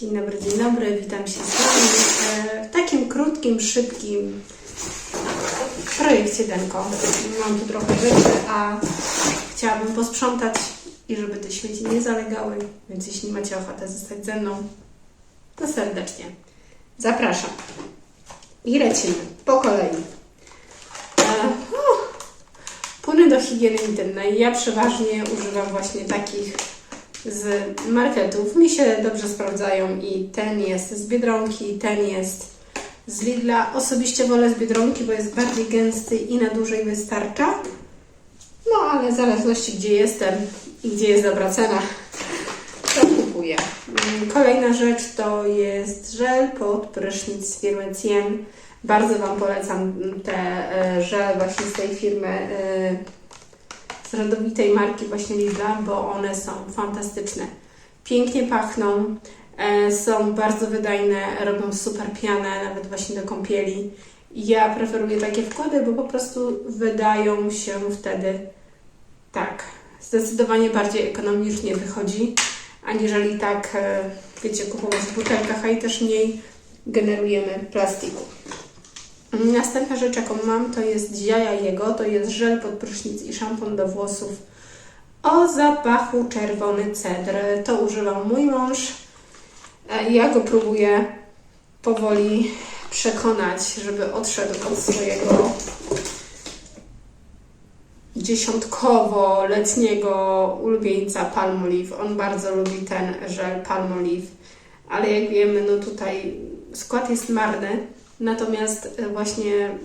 Dzień dobry, dzień dobry, witam się z Wami e, w takim krótkim, szybkim projekcie Denko. Mam tu trochę rzeczy, a chciałabym posprzątać i żeby te śmieci nie zalegały, więc jeśli macie ochotę zostać ze mną, to serdecznie zapraszam. I lecimy po kolei. E, uff, Płyny do higieny intymnej. Ja przeważnie używam właśnie takich z marketów. Mi się dobrze sprawdzają i ten jest z Biedronki, ten jest z Lidla. Osobiście wolę z Biedronki, bo jest bardziej gęsty i na dłużej wystarcza. No ale w zależności gdzie jestem i gdzie jest dobra cena, to kupuję. Mm, Kolejna rzecz to jest żel pod prysznic z firmy Ciem. Bardzo Wam polecam te e, żele właśnie z tej firmy e, rodowitej marki właśnie Lidla, bo one są fantastyczne. Pięknie pachną, e, są bardzo wydajne, robią super pianę, nawet właśnie do kąpieli. Ja preferuję takie wkłady, bo po prostu wydają się wtedy tak, zdecydowanie bardziej ekonomicznie wychodzi, aniżeli tak, e, wiecie, kupować w butelkach, a i też mniej generujemy plastiku. Następna rzecz, jaką mam, to jest Dziaja Jego, to jest żel pod prysznic i szampon do włosów o zapachu czerwony cedr. To używał mój mąż. E, Ja go próbuję powoli przekonać, żeby odszedł od swojego dziesiątkowo-letniego ulubieńca Palmolive. On bardzo lubi ten żel Palmolive, ale jak wiemy, no tutaj skład jest marny, natomiast e, właśnie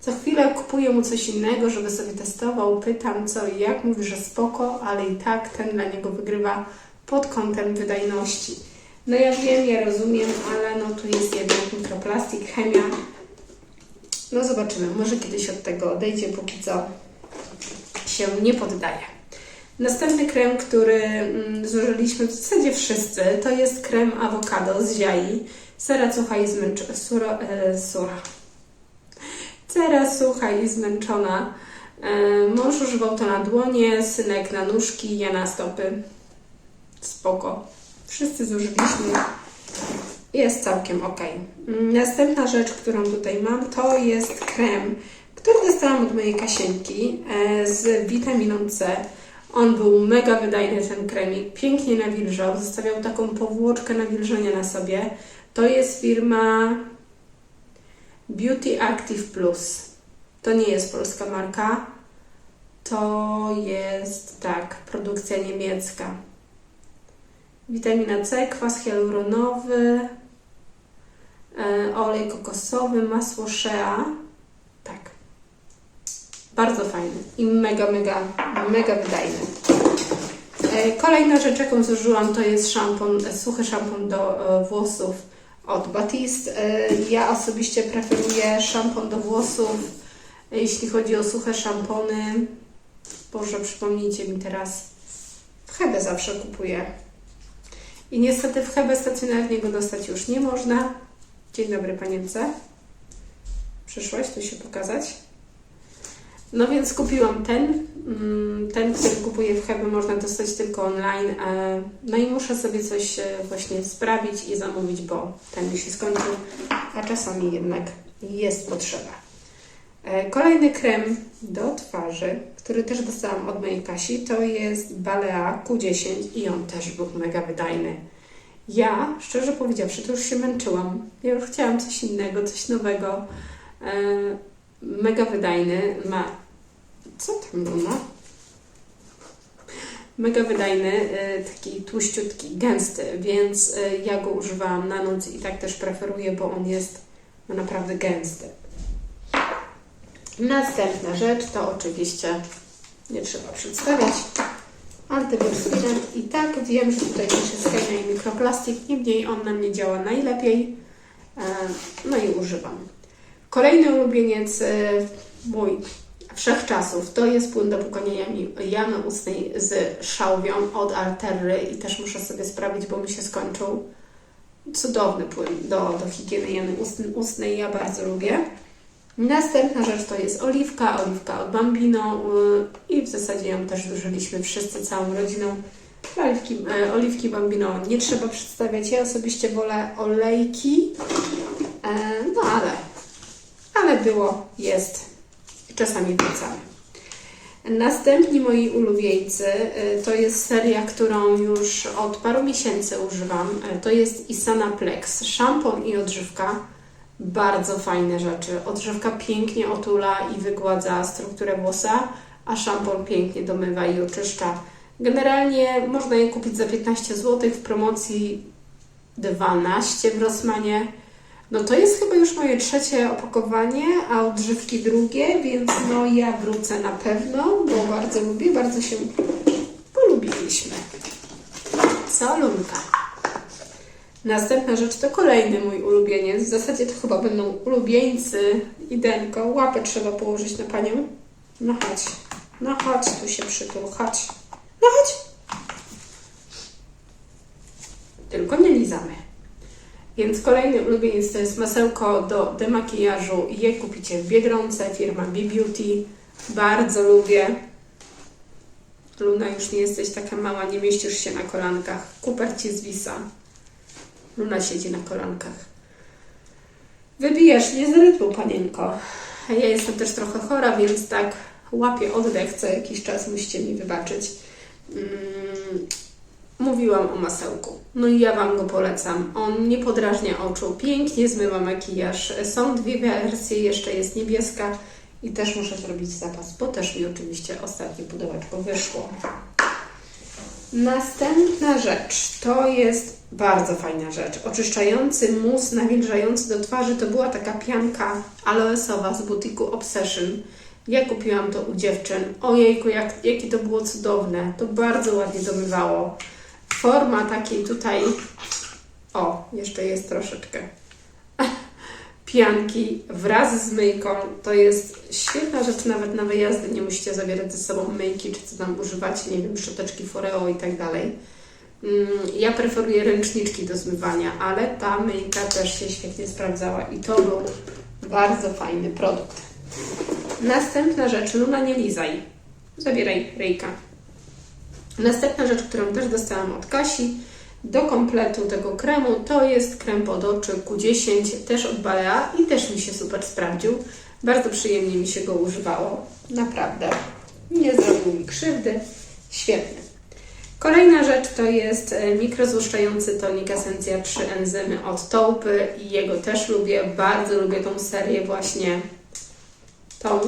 co chwilę kupuję mu coś innego, żeby sobie testował, pytam co i jak, mówi, że spoko, ale i tak ten dla niego wygrywa pod kątem wydajności. No ja wiem, ja rozumiem, ale no tu jest jednak mikroplastik, chemia. No zobaczymy, może kiedyś od tego odejdzie, póki co się nie poddaje. Następny krem, który mm, zużyliśmy w zasadzie wszyscy, to jest krem awokado z ziai. Sera sucha i zmęczona. Sura, e, sura. Cera sucha i zmęczona. E, mąż używał to na dłonie, synek na nóżki, ja na stopy. Spoko. Wszyscy zużyliśmy. Jest całkiem ok. Mm, Następna rzecz, którą tutaj mam, to jest krem, który dostałam od mojej Kasieńki e, z witaminą C. On był mega wydajny, ten kremik. Pięknie nawilżał. Zostawiał taką powłoczkę nawilżenia na sobie. To jest firma Beauty Active Plus. To nie jest polska marka. To jest, tak, produkcja niemiecka. Witamina C, kwas hialuronowy, e, olej kokosowy, masło shea. Tak. Bardzo fajny i mega, mega, mega wydajny. E, Kolejna rzecz, jaką zużyłam, to jest szampon, e, suchy szampon do włosów od Batiste. E, Ja osobiście preferuję szampon do włosów, jeśli chodzi o suche szampony. Boże, przypomnijcie mi teraz. W Hebe zawsze kupuję. I niestety w Hebe stacjonarnie go dostać już nie można. Dzień dobry, panience. Przyszłaś tu się pokazać? No więc kupiłam ten. Mm, Ten, który kupuję w Hebe, można dostać tylko online. e, No i muszę sobie coś e, właśnie sprawić i zamówić, bo ten mi się skończył, a czasami jednak jest potrzeba. E, Kolejny krem do twarzy, który też dostałam od mojej Kasi, to jest Balea Q10 i on też był mega wydajny. Ja, szczerze powiedziawszy, to już się męczyłam. Ja już chciałam coś innego, coś nowego. Mega wydajny. Ma. Co tam ma? Mega wydajny, e, taki tłuściutki, gęsty, więc e, ja go używałam na noc i tak też preferuję, bo on jest no, naprawdę gęsty. Następna rzecz to oczywiście nie trzeba przedstawiać. Antywiruswirant i tak wiem, że tutaj też jest i mikroplastik, niemniej on na mnie działa najlepiej. E, No i używam. Kolejny ulubieniec e, mój wszechczasów to jest płyn do płukania jamy ustnej z szałwią od Alterry i też muszę sobie sprawić, bo mi się skończył. Cudowny płyn do, do higieny jamy ustnej, ja bardzo lubię. Następna rzecz to jest oliwka, oliwka od Bambino yy, i w zasadzie ją też zużyliśmy wszyscy całą rodziną. Oliwki, e, oliwki bambino nie trzeba przedstawiać. Ja osobiście wolę olejki, e, no ale, ale było, jest i czasami wracamy. Następni moi ulubieńcy e, to jest seria, którą już od paru miesięcy używam. E, To jest Isana Plex. Szampon i odżywka. Bardzo fajne rzeczy. Odżywka pięknie otula i wygładza strukturę włosa, a szampon pięknie domywa i oczyszcza. Generalnie można je kupić za 15 zł w promocji 12 w Rossmanie. No to jest chyba już moje trzecie opakowanie, a odżywki drugie, więc no ja wrócę na pewno, bo bardzo lubię, bardzo się polubiliśmy. Co Lunka? Następna rzecz to kolejny mój ulubieniec. W zasadzie to chyba będą ulubieńcy Idenko. Łapę trzeba położyć na panią. No chodź, no chodź, tu się przytul, chodź. No chodź. Tylko nie lizamy. Więc kolejny ulubieniec to jest masełko do demakijażu. Je kupicie w Biedronce, firma B-Beauty. Bardzo lubię. Luna, już nie jesteś taka mała, nie mieścisz się na kolankach. Kuper ci zwisa. Luna siedzi na kolankach. Wybijasz nie z rytmu, panienko. Ja jestem też trochę chora, więc tak łapię oddech co jakiś czas, musicie mi wybaczyć. Mm, mówiłam o masełku. No i ja Wam go polecam. On nie podrażnia oczu, pięknie zmywa makijaż. Są dwie wersje, jeszcze jest niebieska i też muszę zrobić zapas, bo też mi oczywiście ostatnie pudełeczko wyszło. Następna rzecz to jest bardzo fajna rzecz. Oczyszczający mus nawilżający do twarzy to była taka pianka aloesowa z butiku Obsession. Ja kupiłam to u dziewczyn. Ojejku, jak, jakie to było cudowne. To bardzo ładnie domywało. Forma takiej tutaj. O, jeszcze jest troszeczkę. Pianki wraz z myjką to jest świetna rzecz nawet na wyjazdy. Nie musicie zabierać ze sobą myjki, czy co tam używacie, nie wiem, szczoteczki Foreo i tak dalej. Mm, Ja preferuję ręczniczki do zmywania, ale ta myjka też się świetnie sprawdzała i to był bardzo fajny produkt. Następna rzecz, Luna nie lizaj. Zabieraj ryjka. Następna rzecz, którą też dostałam od Kasi do kompletu tego kremu, to jest krem pod oczy Q10, też od Balea i też mi się super sprawdził. Bardzo przyjemnie mi się go używało. Naprawdę. Nie zrobił mi krzywdy. Świetny. Kolejna rzecz to jest e, mikrozłuszczający tonik Esencja 3 enzymy od Taupy i jego też lubię. Bardzo lubię tą serię właśnie tą.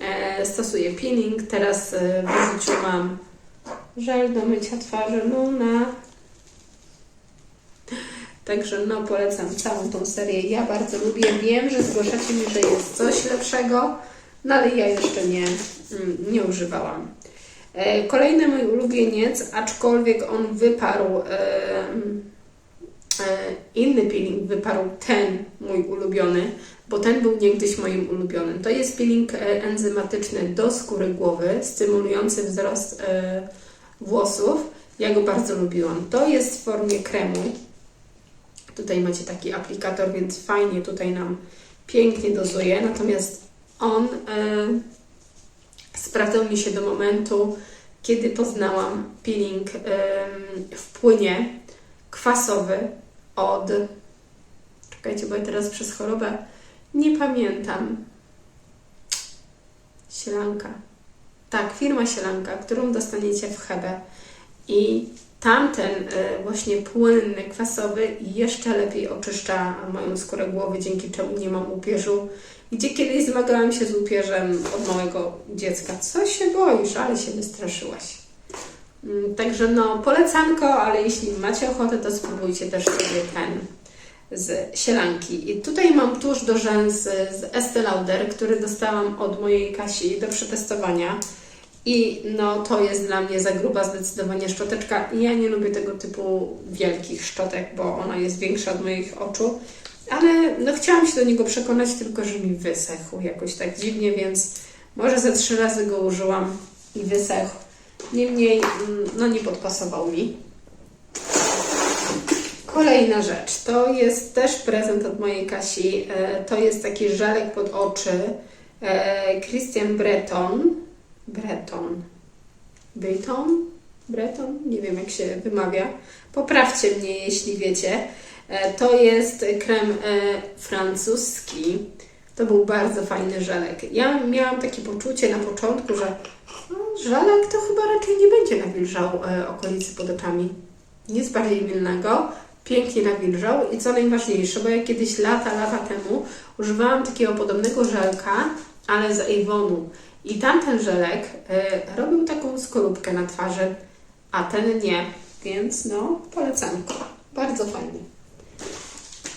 E, stosuję peeling. Teraz e, w użyciu mam żel do mycia twarzy Luna. Także no polecam całą tą serię. Ja bardzo lubię. Wiem, że zgłaszacie mi, że jest coś lepszego, no ale ja jeszcze nie, mm, nie używałam. E, Kolejny mój ulubieniec, aczkolwiek on wyparł e, inny peeling, wyparł ten mój ulubiony, bo ten był niegdyś moim ulubionym. To jest peeling e, enzymatyczny do skóry głowy, stymulujący wzrost włosów. Ja go bardzo lubiłam. To jest w formie kremu. Tutaj macie taki aplikator, więc fajnie tutaj nam pięknie dozuje. Natomiast on e, sprawdzał mi się do momentu, kiedy poznałam peeling em, w płynie kwasowy od. Czekajcie, bo ja teraz przez chorobę nie pamiętam. Sielanka. Tak, firma Sielanka, którą dostaniecie w Hebe. I tamten e, właśnie płynny, kwasowy jeszcze lepiej oczyszcza moją skórę głowy, dzięki czemu nie mam upierzu. Gdzie kiedyś zmagałam się z upierzem od małego dziecka. Co się boisz, ale się wystraszyłaś. Mm, Także no, polecanko, ale jeśli macie ochotę, to spróbujcie też sobie ten z sielanki. I tutaj mam tusz do rzęs z Estee Lauder, który dostałam od mojej Kasi do przetestowania. I no, to jest dla mnie za gruba zdecydowanie szczoteczka. Ja nie lubię tego typu wielkich szczotek, bo ona jest większa od moich oczu. Ale no, chciałam się do niego przekonać, tylko że mi wysechł jakoś tak dziwnie, więc może ze trzy razy go użyłam i wysechł. Niemniej, mm, no nie podpasował mi. Kolejna rzecz, to jest też prezent od mojej Kasi. E, To jest taki żelek pod oczy e, Christian Breton. Breton. Breton? Breton, nie wiem jak się wymawia. Poprawcie mnie, jeśli wiecie. E, To jest krem francuski. To był bardzo fajny żelek. Ja miałam takie poczucie na początku, że no, żelek to chyba raczej nie będzie nawilżał okolicy pod oczami. Nic bardziej mylnego, pięknie nawilżał i co najważniejsze, bo ja kiedyś lata, lata temu używałam takiego podobnego żelka, ale z Avonu. I tamten żelek e, robił taką skorupkę na twarzy, a ten nie. Więc no, polecanko. Bardzo fajny.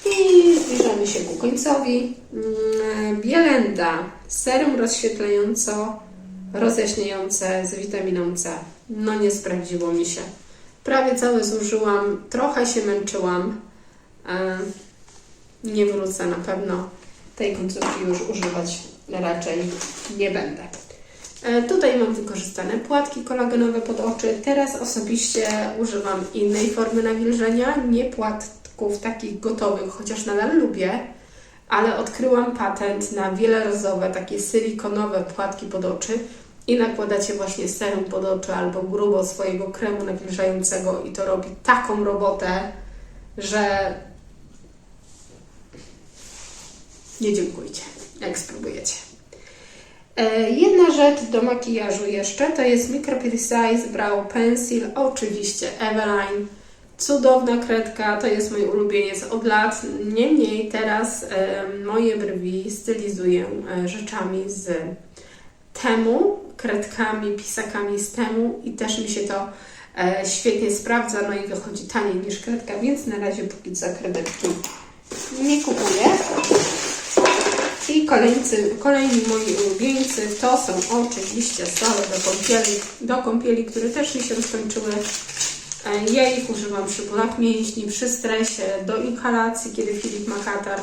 I zbliżamy się ku końcowi. Mm, Bielenda. Serum rozświetlająco, rozjaśniające z witaminą C. No nie sprawdziło mi się. Prawie całe zużyłam, trochę się męczyłam. E, Nie wrócę na pewno. Tej końcówki już używać raczej nie będę. E, Tutaj mam wykorzystane płatki kolagenowe pod oczy. Teraz osobiście używam innej formy nawilżenia, nie płatków takich gotowych, chociaż nadal lubię, ale odkryłam patent na wielorazowe, takie silikonowe płatki pod oczy i nakładacie właśnie serum pod oczy albo grubo swojego kremu nawilżającego i to robi taką robotę, że nie dziękujcie, jak spróbujecie. E, Jedna rzecz do makijażu jeszcze to jest Micro Precise Brow Pencil, oczywiście Eveline. Cudowna kredka, to jest mój ulubieniec od lat. Niemniej teraz e, moje brwi stylizuję e, rzeczami z temu, kredkami, pisakami z temu i też mi się to e, świetnie sprawdza, no i wychodzi taniej niż kredka, więc na razie póki co kredetki nie kupuję. I kolejcy, kolejni moi ulubieńcy to są oczywiście sole do kąpieli, do kąpieli, które też mi się skończyły. E, Ja ich używam przy bólach mięśni, przy stresie, do inhalacji, kiedy Filip ma katar.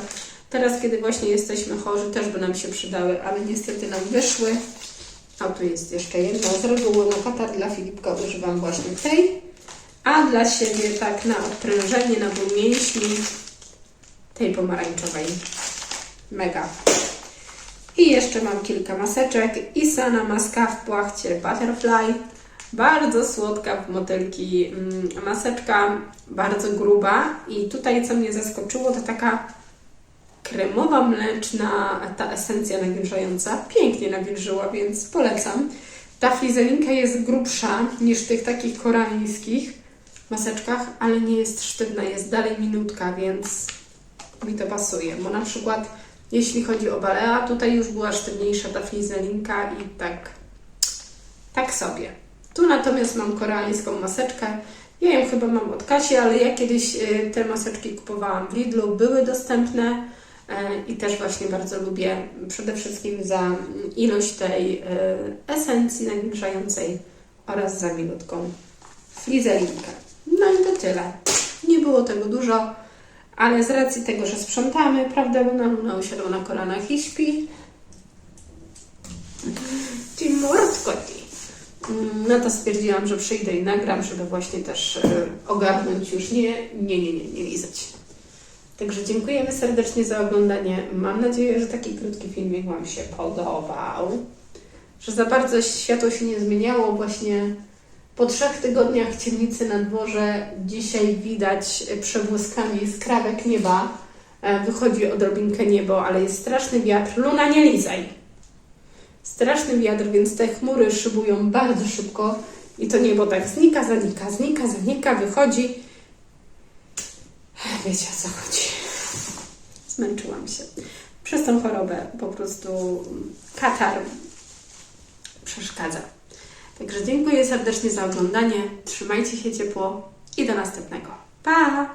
Teraz, kiedy właśnie jesteśmy chorzy, też by nam się przydały, ale niestety nam wyszły. A tu jest jeszcze jedna. Z reguły na katar dla Filipka używam właśnie tej, a dla siebie tak na odprężenie, na ból mięśni tej pomarańczowej. Mega. I jeszcze mam kilka maseczek. Isana maska w płachcie Butterfly. Bardzo słodka w motylki mm, maseczka, bardzo gruba. I tutaj co mnie zaskoczyło, to taka kremowa, mleczna ta esencja nawilżająca. Pięknie nawilżyła, więc polecam. Ta flizelinka jest grubsza niż w tych takich koreańskich maseczkach, ale nie jest sztywna, jest dalej minutka, więc mi to pasuje, bo na przykład jeśli chodzi o balea, tutaj już była sztywniejsza ta flizelinka i tak, tak sobie. Tu natomiast mam koreańską maseczkę. Ja ją chyba mam od Kasi, ale ja kiedyś y, te maseczki kupowałam w Lidlu, były dostępne i też właśnie bardzo lubię przede wszystkim za ilość tej y, esencji nawilżającej oraz za milutką flizelinkę. No i to tyle. Nie było tego dużo. Ale z racji tego, że sprzątamy, prawda, Luna, Luna usiadła na kolanach i śpi. Ci mordko ci. Mm, No to stwierdziłam, że przyjdę i nagram, żeby właśnie też e, ogarnąć już nie, nie, nie, nie, nie lizać. Także dziękujemy serdecznie za oglądanie. Mam nadzieję, że taki krótki filmik Wam się podobał. Że za bardzo światło się nie zmieniało. Właśnie po trzech tygodniach ciemnicy na dworze dzisiaj widać przebłyskami skrawek nieba. E, Wychodzi odrobinkę niebo, ale jest straszny wiatr. Luna, nie lizaj! Straszny wiatr, więc te chmury szybują bardzo szybko i to niebo tak znika, zanika, znika, zanika, wychodzi. Wiecie o co chodzi. Zmęczyłam się. Przez tą chorobę po prostu katar przeszkadza. Także dziękuję serdecznie za oglądanie. Trzymajcie się ciepło i do następnego. Pa!